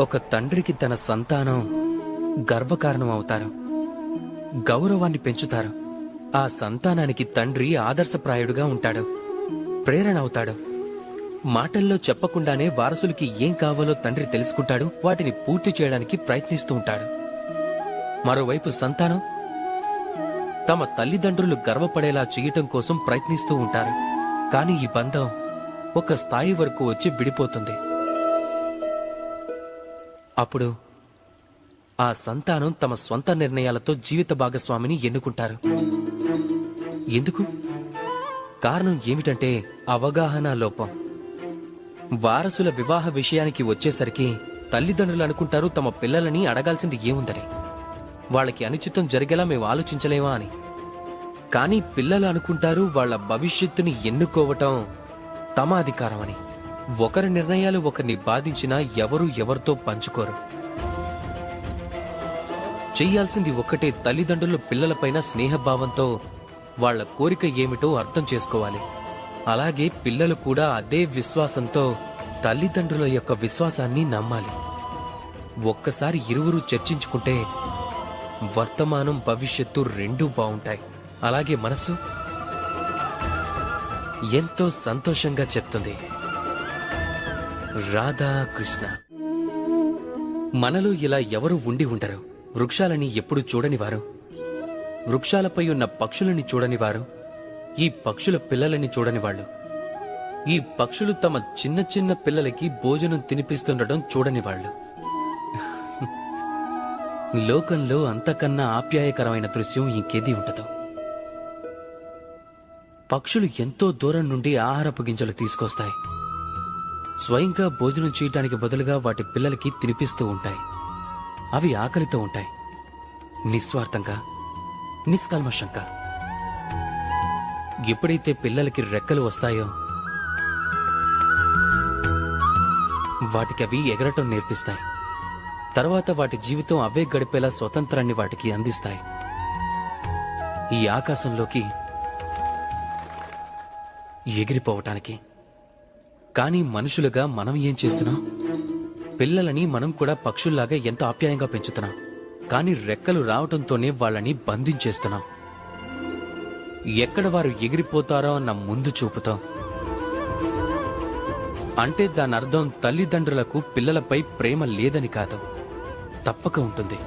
ఒక తండ్రికి తన సంతానం గర్వకారణం అవుతారు. గౌరవాన్ని పెంచుతారు. ఆ సంతానానికి తండ్రి ఆదర్శప్రాయుడుగా ఉంటాడు. ప్రేరణ అవుతాడు. మాటల్లో చెప్పకుండానే వారసులకి ఏం కావాలో తండ్రి తెలుసుకుంటాడు. వాటిని పూర్తి చేయడానికి ప్రయత్నిస్తూ ఉంటాడు. మరోవైపు సంతానం తమ తల్లిదండ్రులు గర్వపడేలా చేయటం కోసం ప్రయత్నిస్తూ ఉంటారు. కానీ ఈ బంధం ఒక స్థాయి వరకు వచ్చి విడిపోతుంది. అప్పుడు ఆ సంతానం తమ స్వంత నిర్ణయాలతో జీవిత భాగస్వామిని ఎన్నుకుంటారు. ఎందుకు? కారణం ఏమిటంటే అవగాహన లోపం. వారసుల వివాహ విషయానికి వచ్చేసరికి తల్లిదండ్రులు అనుకుంటారు తమ పిల్లలని అడగాల్సింది ఏముందని. వాళ్ళకి అనుచితం జరిగేలా మేము ఆలోచించలేమా అని. కానీ పిల్లలు అనుకుంటారు వాళ్ళ భవిష్యత్తుని ఎన్నుకోవటం తమ అధికారమని ఒకరి నిర్ణయాలు ఒకరిని బాధించినా ఎవరు ఎవరితో పంచుకోరు. చెయ్యాల్సింది ఒక్కటే తల్లిదండ్రులు పిల్లలపైన స్నేహభావంతో వాళ్ళ కోరిక ఏమిటో అర్థం చేసుకోవాలి. అలాగే పిల్లలు కూడా అదే విశ్వాసంతో తల్లిదండ్రుల యొక్క విశ్వాసాన్ని నమ్మాలి. ఒక్కసారి ఇరువురు చర్చించుకుంటే వర్తమానం భవిష్యత్తు రెండూ బాగుంటాయి అలాగే మనసు ఎంతో సంతోషంగా చెప్తుంది. రాధా కృష్ణ. మనలో ఇలా ఎవరు ఉండి ఉండరు. వృక్షాలని ఎప్పుడు చూడని వారు వృక్షాలపై ఉన్న పక్షులని చూడని వారు ఈ పక్షుల పిల్లలని చూడని వాళ్ళు ఈ పక్షులు తమ చిన్న చిన్న పిల్లలకి భోజనం తినిపిస్తుండటం చూడని వాళ్ళు లోకంలో అంతకన్నా ఆప్యాయకరమైన దృశ్యం ఇంకేది ఉండదు. పక్షులు ఎంతో దూరం నుండి ఆహారపు గింజలు తీసుకొస్తాయి. స్వయంగా భోజనం చేయటానికి బదులుగా వాటి పిల్లలకి తినిపిస్తూ ఉంటాయి. అవి ఆకలితో ఉంటాయి. నిస్వార్థంగా నిష్కల్మషంగా ఎప్పుడైతే పిల్లలకి రెక్కలు వస్తాయో వాటికి అవి ఎగరటం నేర్పిస్తాయి. తర్వాత వాటి జీవితం అవే గడిపేలా స్వతంత్రాన్ని వాటికి అందిస్తాయి. ఈ ఆకాశంలోకి ఎగిరిపోవటానికి కానీ మనుషులుగా మనం ఏం చేస్తున్నాం? పిల్లలని మనం కూడా పక్షుల్లాగా ఎంత ఆప్యాయంగా పెంచుతున్నాం. కానీ రెక్కలు రావటంతోనే వాళ్ళని బంధించేస్తున్నాం. ఎక్కడ వారు ఎగిరిపోతారో అన్న ముందు చూపుతాం. అంటే దాని అర్థం తల్లిదండ్రులకు పిల్లలపై ప్రేమ లేదని కాదు. తప్పక ఉంటుంది.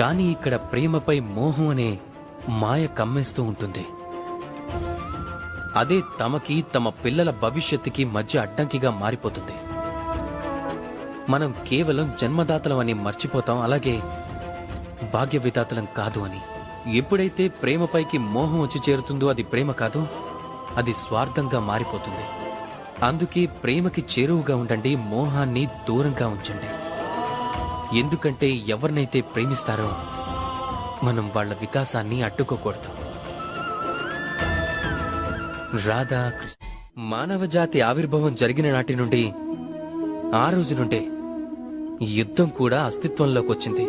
కానీ ఇక్కడ ప్రేమపై మోహం అనే మాయ కమ్మేస్తూ ఉంటుంది. అదే తమకి తమ పిల్లల భవిష్యత్తుకి మధ్య అడ్డంకిగా మారిపోతుంది. మనం కేవలం జన్మదాతలం అని మర్చిపోతాం అలాగే భాగ్య విధాతలం కాదు అని. ఎప్పుడైతే ప్రేమపైకి మోహం వచ్చి చేరుతుందో అది ప్రేమ కాదు అది స్వార్థంగా మారిపోతుంది. అందుకే ప్రేమకి చేరువుగా ఉండండి మోహాన్ని దూరంగా ఉంచండి. ఎందుకంటే ఎవరినైతే ప్రేమిస్తారో మనం వాళ్ళ వికాసాన్ని అడ్డుకోకూడదు. రాధా కృష్ణ. మానవ జాతి ఆవిర్భావం జరిగిన నాటి నుండి ఆ రోజు నుండే యుద్ధం కూడా అస్తిత్వంలోకి వచ్చింది.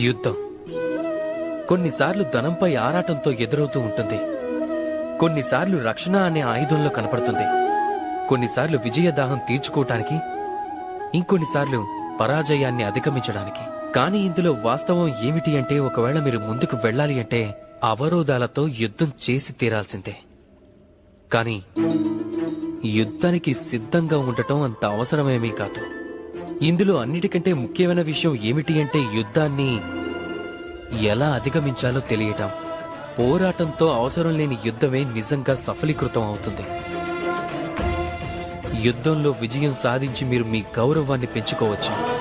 యుద్ధం కొన్నిసార్లు ధనంపై ఆరాటంతో ఎదురవుతూ ఉంటుంది. కొన్నిసార్లు రక్షణ అనే ఆయుధంలో కనపడుతుంది. కొన్నిసార్లు విజయదాహం తీర్చుకోవటానికి ఇంకొన్నిసార్లు పరాజయాన్ని అధిగమించడానికి. కానీ ఇందులో వాస్తవం ఏమిటి అంటే ఒకవేళ మీరు ముందుకు వెళ్ళాలి అంటే అవరోధాలతో యుద్ధం చేసి తీరాల్సిందే. కానీ యుద్ధానికి సిద్ధంగా ఉండటం అంత అవసరమేమీ కాదు. ఇందులో అన్నిటికంటే ముఖ్యమైన విషయం ఏమిటి అంటే యుద్ధాన్ని ఎలా అధిగమించాలో తెలియటం. పోరాటంతో అవసరం లేని యుద్ధమే నిజంగా సఫలీకృతం అవుతుంది. యుద్ధంలో విజయం సాధించి మీరు మీ గౌరవాన్ని పెంచుకోవచ్చు.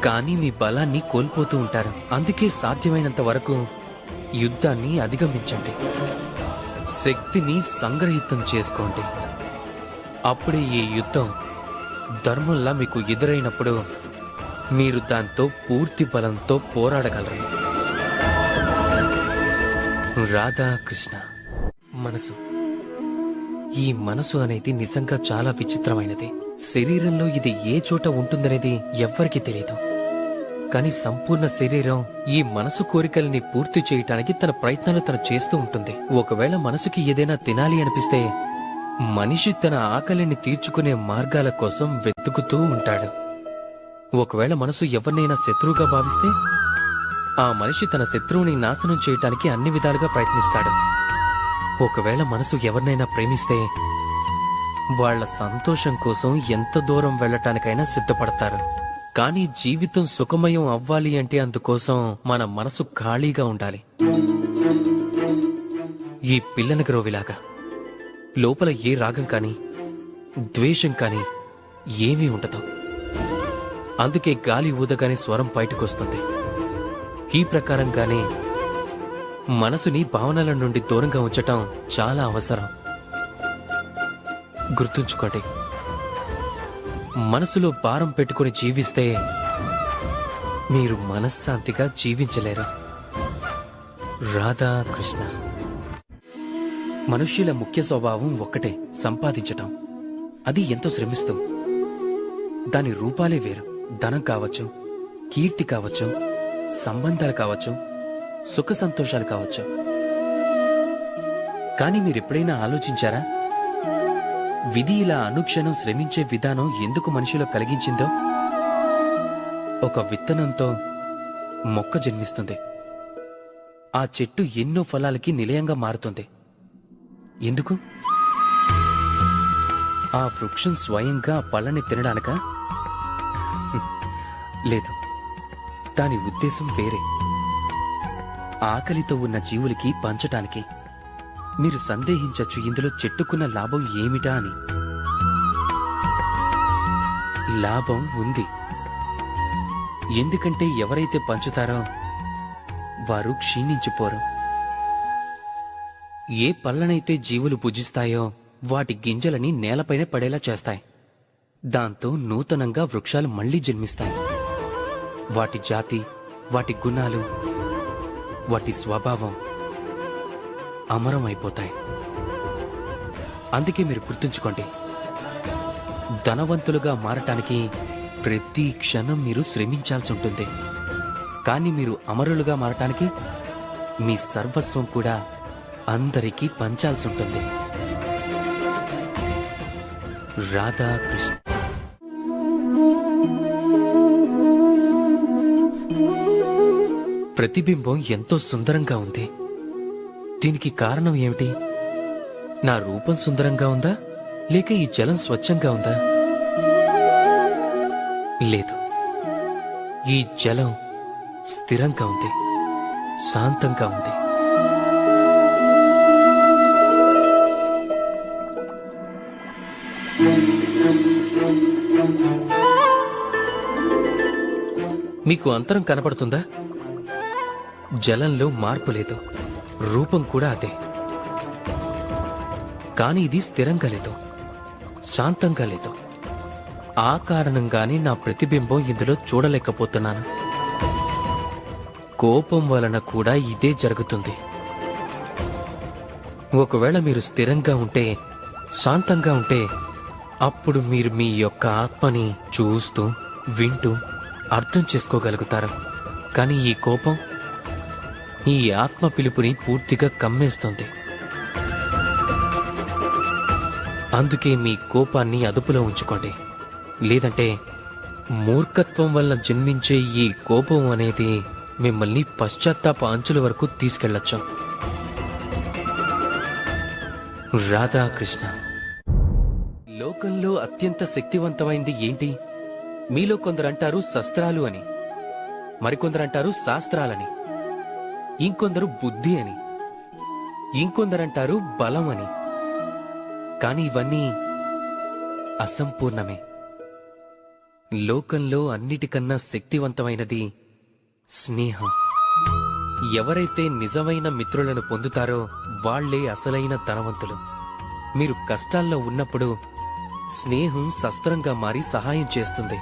కానీ మీ బలాన్ని కోల్పోతూ ఉంటారు. అందుకే సాధ్యమైనంత వరకు యుద్ధాన్ని అధిగమించండి. శక్తిని సంగ్రహితం చేసుకోండి. అప్పుడే ఈ యుద్ధం ధర్మంలా మీకు ఎదురైనప్పుడు మీరు దాంతో పూర్తి బలంతో పోరాడగలరు. రాధా కృష్ణ మనసు. ఈ మనసు అనేది నిజంగా చాలా విచిత్రమైనది. శరీరంలో ఇది ఏ చోట ఉంటుందనేది ఎవ్వరికీ తెలియదు కానీ సంపూర్ణ శరీరం ఈ మనసు కోరికల్ని పూర్తి చేయటానికి తన ప్రయత్నాలు తను చేస్తూ ఉంటుంది. ఒకవేళ మనసుకి ఏదైనా తినాలి అనిపిస్తే మనిషి తన ఆకలిని తీర్చుకునే మార్గాల కోసం వెతుకుతూ ఉంటాడు. ఒకవేళ మనసు ఎవరినైనా శత్రువుగా భావిస్తే ఆ మనిషి తన శత్రువుని నాశనం చేయటానికి అన్ని విధాలుగా ప్రయత్నిస్తాడు. ఒకవేళ మనసు ఎవరినైనా ప్రేమిస్తే వాళ్ళ సంతోషం కోసం ఎంత దూరం వెళ్ళటానికైనా సిద్ధపడతారు. కానీ జీవితం సుఖమయం అవ్వాలి అంటే అందుకోసం మన మనసు ఖాళీగా ఉండాలి. ఈ పిల్లన గ్రోవిలాగా. లోపల ఏ రాగం కానీ ద్వేషం కానీ ఏమీ ఉండదు. అందుకే గాలి ఊదగానే స్వరం బయటకొస్తుంది. ఈ ప్రకారంగానే మనసుని భావనల నుండి దూరంగా ఉంచటం చాలా అవసరం. గుర్తుంచుకోండి. మనసులో భారం పెట్టుకుని జీవిస్తే మీరు మనశ్శాంతిగా జీవించలేరు? రాధా కృష్ణ మనుష్యుల ముఖ్య స్వభావం ఒక్కటే సంపాదించటం. అది ఎంతో శ్రమిస్తూ. దాని రూపాలే వేరు. ధనం కావచ్చు కీర్తి కావచ్చు సంబంధాలు కావచ్చు సుఖ సంతోషాలు కావచ్చు. కానీ మీరెప్పుడైనా ఆలోచించారా? విధి ఇలా అనుక్షణం శ్రమించే విధానం ఎందుకు మనిషిలో కలిగించిందో? ఒక విత్తనంతో మొక్క జన్మిస్తుంది. ఆ చెట్టు ఎన్నో ఫలాలకి నిలయంగా మారుతుంది. ఎందుకు? ఆ వృక్షం స్వయంగా పళ్ళని తినడానిక? లేదు. దాని ఉద్దేశం వేరే. ఆకలితో ఉన్న జీవులకి పంచటానికి. మీరు సందేహించచ్చు. ఇందులో చెట్టుకున్న లాభం ఏమిటా అని. లాభం ఉంది. ఎందుకంటే ఎవరైతే పంచుతారో వారు క్షీణించిపోరు. ఏ పళ్ళనైతే జీవులు పూజిస్తాయో వాటి గింజలని నేలపైన పడేలా చేస్తాయి. దాంతో నూతనంగా వృక్షాలు మళ్ళీ జన్మిస్తాయి. వాటి జాతి వాటి గుణాలు వాటి స్వభావం అమరం అయిపోతాయి అందుకే మీరు గుర్తుంచుకోండి. ధనవంతులుగా మారటానికి ప్రతి క్షణం మీరు శ్రమించాల్సి ఉంటుంది. కానీ మీరు అమరులుగా మారటానికి మీ సర్వస్వం కూడా అందరికీ పంచాల్సి ఉంటుంది. రాధాకృష్ణ. ప్రతిబింబం ఎంతో సుందరంగా ఉంది. దీనికి కారణం ఏమిటి? నా రూపం సుందరంగా ఉందా? లేక ఈ జలం స్వచ్ఛంగా ఉందా? లేదు. ఈ జలం స్థిరంగా ఉంది. శాంతంగా ఉంది. మీకు అంతరం కనపడుతుందా? జలంలో మార్పు లేదు. రూపం కూడా అదే. కానీ ఇది స్థిరంగా లేదు. శాంతంగా లేదు. ఆ కారణంగానే నా ప్రతిబింబం ఇందులో చూడలేకపోతున్నాను. కోపం వలన కూడా ఇదే జరుగుతుంది. ఒకవేళ మీరు స్థిరంగా ఉంటే శాంతంగా ఉంటే అప్పుడు మీరు మీ యొక్క ఆత్మని చూస్తూ వింటూ అర్థం చేసుకోగలుగుతారు. కానీ ఈ కోపం ఈ ఆత్మ పిలుపుని పూర్తిగా కమ్మేస్తుంది. అందుకే మీ కోపాన్ని అదుపులో ఉంచుకోండి. లేదంటే మూర్ఖత్వం వల్ల జన్మించే ఈ కోపం అనేది మిమ్మల్ని పశ్చాత్తాప అంచుల వరకు తీసుకెళ్ళొచ్చు. రాధాకృష్ణ. లోకంలో అత్యంత శక్తివంతమైంది ఏంటి? మీలో కొందరంటారు శస్త్రాలు అని. మరికొందరంటారు శాస్త్రాలని. ఇంకొందరు బుద్ధి అని. ఇంకొందరంటారు బలం అని కాని ఇవన్నీ అసంపూర్ణమే. లోకంలో అన్నిటికన్నా శక్తివంతమైనది స్నేహం. ఎవరైతే నిజమైన మిత్రులను పొందుతారో వాళ్ళే అసలైన ధనవంతులు. మీరు కష్టాల్లో ఉన్నప్పుడు స్నేహం శస్త్రంగా మారి సహాయం చేస్తుంది.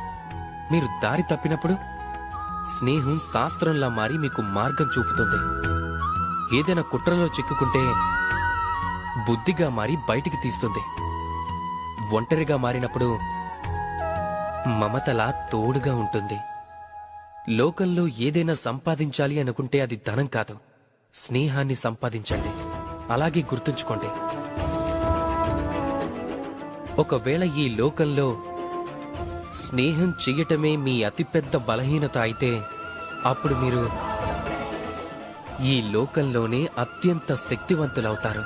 మీరు దారి తప్పినప్పుడు స్నేహం శాస్త్రంలా మారి మీకు మార్గం చూపుతుంది. ఏదైనా కుట్రలో చిక్కుకుంటే బుద్ధిగా మారి బయటికి తీస్తుంది. ఒంటరిగా మారినప్పుడు మమతలా తోడుగా ఉంటుంది. లోకంలో ఏదైనా సంపాదించాలి అనుకుంటే అది ధనం కాదు. స్నేహాన్ని సంపాదించండి. అలాగే గుర్తుంచుకోండి. ఒకవేళ ఈ లోకంలో స్నేహం చెయ్యటమే మీ అతిపెద్ద బలహీనత అయితే అప్పుడు మీరు ఈ లోకంలోనే అత్యంత శక్తివంతులవుతారు.